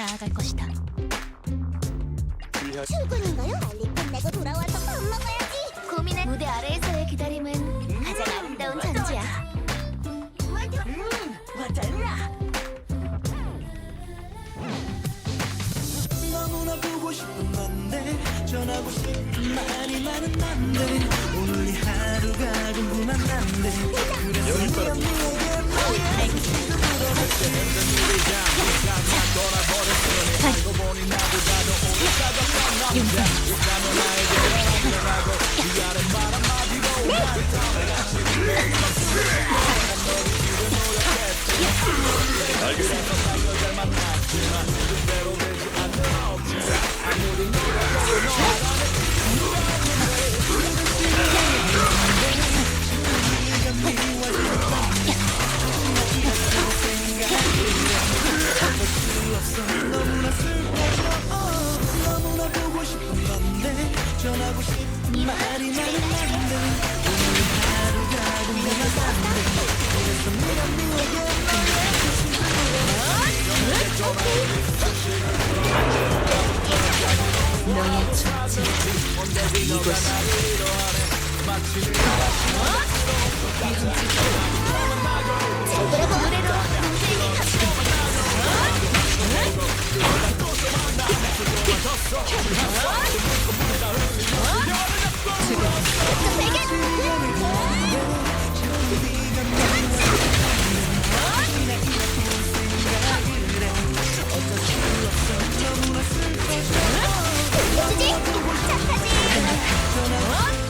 나아갈 것이다. 출근인가요? 빨리 끝내고 돌아와서 밥 먹어야지. 고민한 무대 아래에서의 기다림은 가장 아름다운 전지야. 너무나 보고 싶은 건데 전하고 싶은 말이 많은 난데 오늘 이 하루가 궁금한 난데 그래서 네가 네게 너무 너의 축제 이곳이 노래로 눈들이 보여주 어?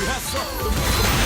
You have something.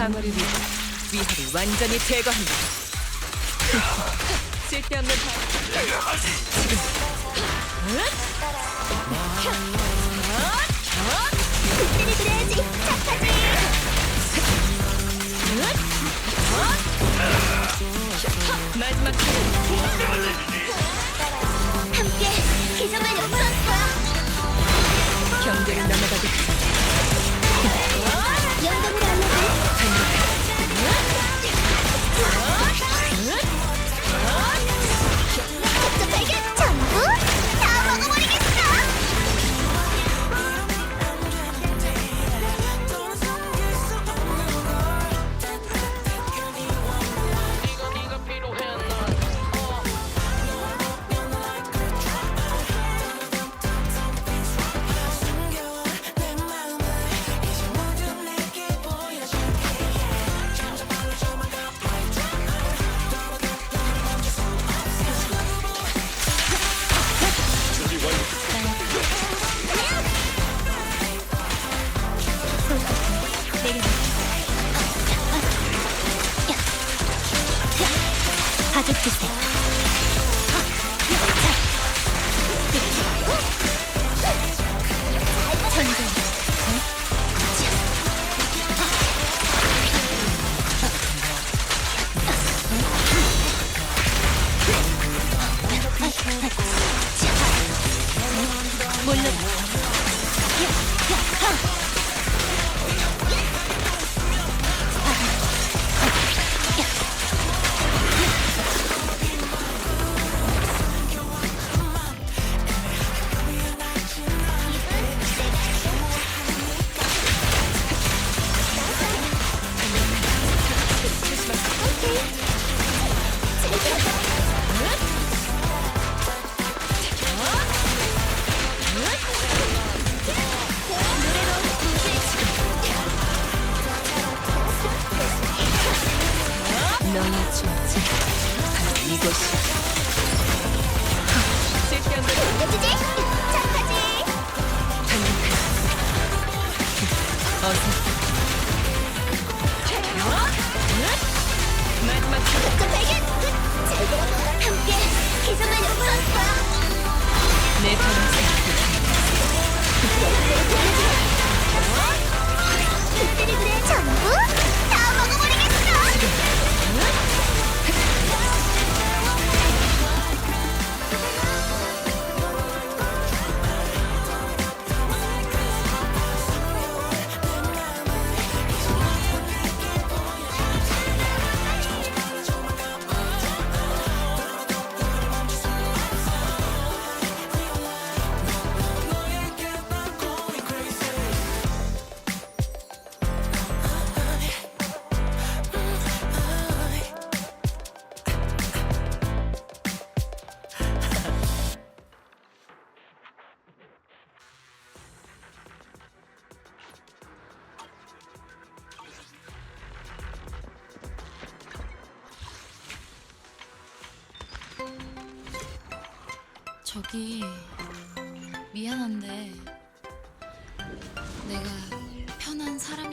방어를 위해 위협을 완전히 제거한다. 쓸데없는 방 든든히 그래야지. 착하지. 마지막 차례 함께 기적을 엿보았어. 경계를 넘어가겠다. 영감을 알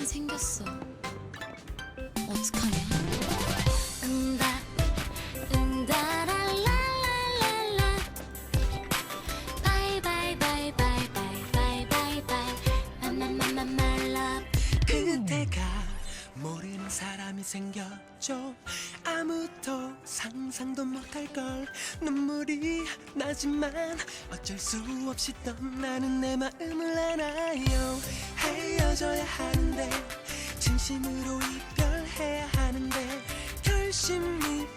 생겼어. 어떡하냐? 응다, 응다 랄랄랄라 바이바이바이바이바이바이바이. 마마마마마 그대가 모르는 사람이 생겼죠. 아무도 상상도 못할 걸. 나지만 어쩔 수 없이 떠나는 내 마음을 알아요. 헤어져야 하는데 진심으로 이별해야 하는데 결심이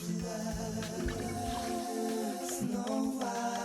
Love снова.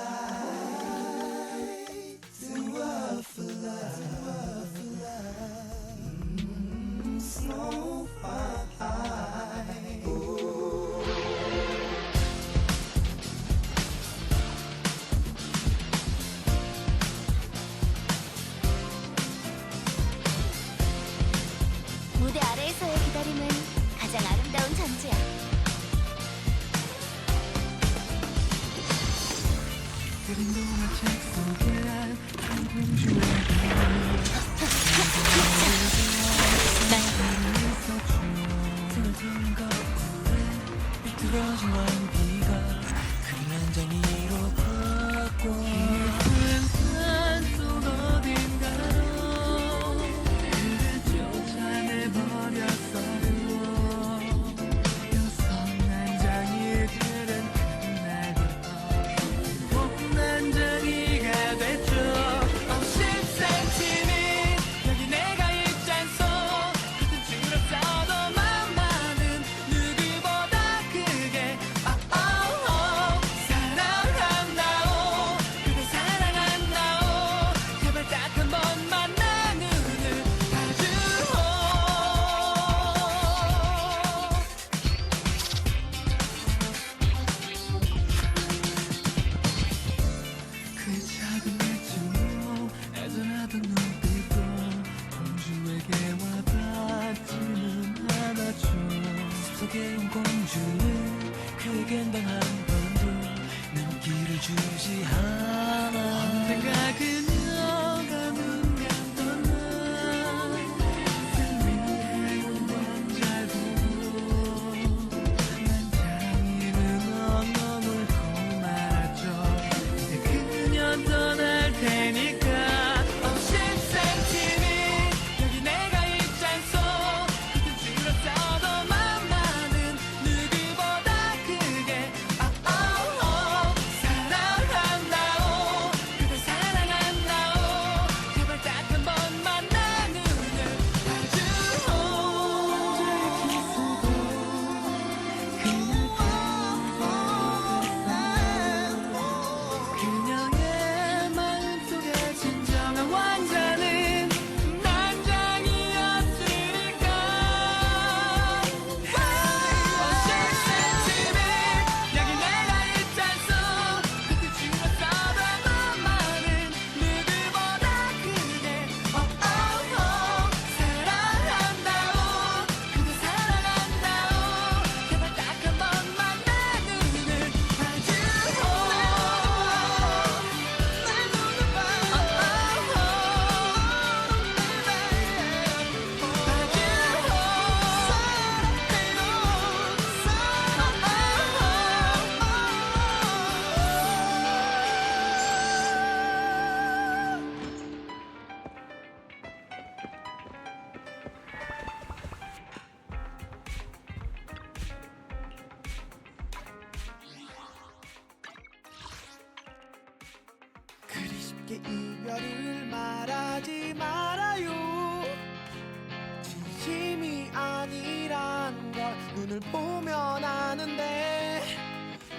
눈을 보면 아는데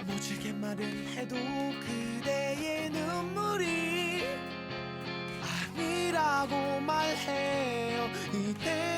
무지개 말을 해도 그대의 눈물이 아니라고 말해요. 이때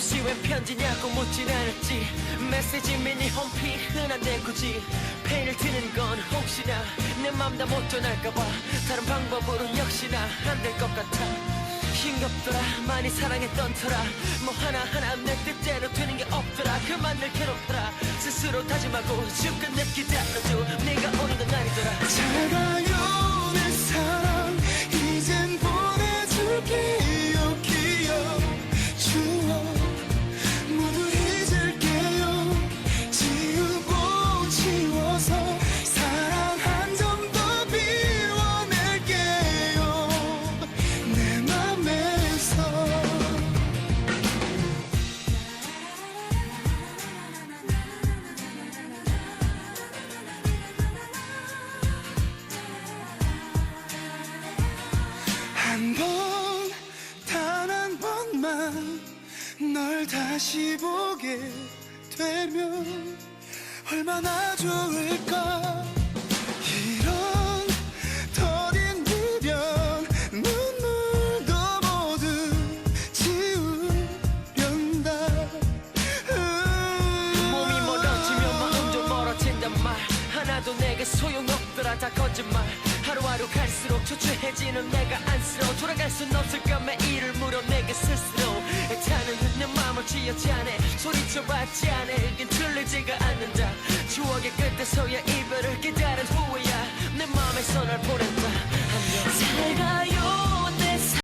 없이 왜 편지냐고 묻진 않았지. 메시지 미니 홈피 흔한데 굳이 펜을 트는 건 혹시나 내 맘 다 못 전할까봐. 다른 방법으로 역시나 안 될 것 같아. 싱겁더라 많이 사랑했던 터라. 뭐 하나하나 내 뜻대로 되는 게 없더라. 그만 늘 괴롭혀라. 스스로 다짐하고 지금끝내 기다려줘. 네가 오는 건 아니더라. 잘 가요 내 사랑. 이젠 보내줄게요 다시 보게 되면 얼마나 좋을까? 이런 더딘 미련 눈물도 모두 지우련다. 몸이 멀어지면 마음도 멀어진단 말. 하나도 내게 소용없더라 다 거짓말 초췌해지는 내가 안쓰러워. 돌아갈 순 없을까 매일을 물어 내게 스스로. 애타는 내 마음을 쥐어짜네 소리쳐봤지 않아. 이긴 틀리지가 않는다. 추억의 끝에서야 이별을 깨달은 후에야. 내 마음에서 날 보낸다 안녕 잘 가요